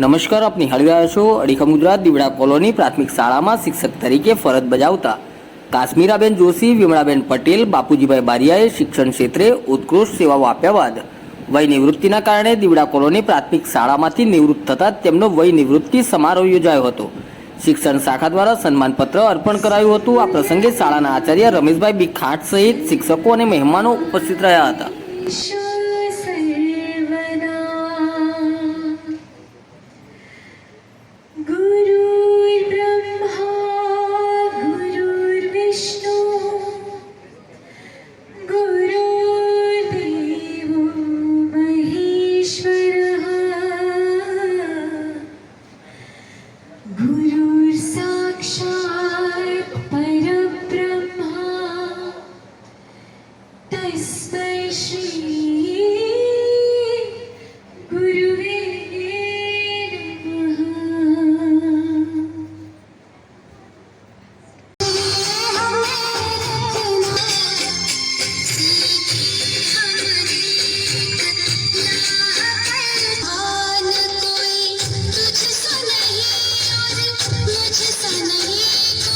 નમસ્કાર, આપ નિહાળી રહ્યા છો અડીખમ ગુજરાત દીવડા કોલોની પ્રાથમિક શાળામાં શિક્ષક તરીકે ફરજ બજાવતા કાશ્મીરાબેન જોશી, વિમળાબેન પટેલ, બાપુજીભાઈ બારિયાએ શિક્ષણ ક્ષેત્રે ઉત્કૃષ્ટ સેવાઓ આપ્યા બાદ વય નિવૃત્તિના કારણે દીવડા કોલોની પ્રાથમિક શાળામાંથી નિવૃત્ત થતાં તેમનો વય નિવૃત્તિ સમારોહ યોજાયો હતો. શિક્ષણ શાખા દ્વારા સન્માનપત્ર અર્પણ કરાયું હતું. આ પ્રસંગે શાળાના આચાર્ય રમેશભાઈ બી ખાટ સહિત શિક્ષકો અને મહેમાનો ઉપસ્થિત રહ્યા હતા. गुरुर्साक्षात् परब्रह्मा तस्मै श्री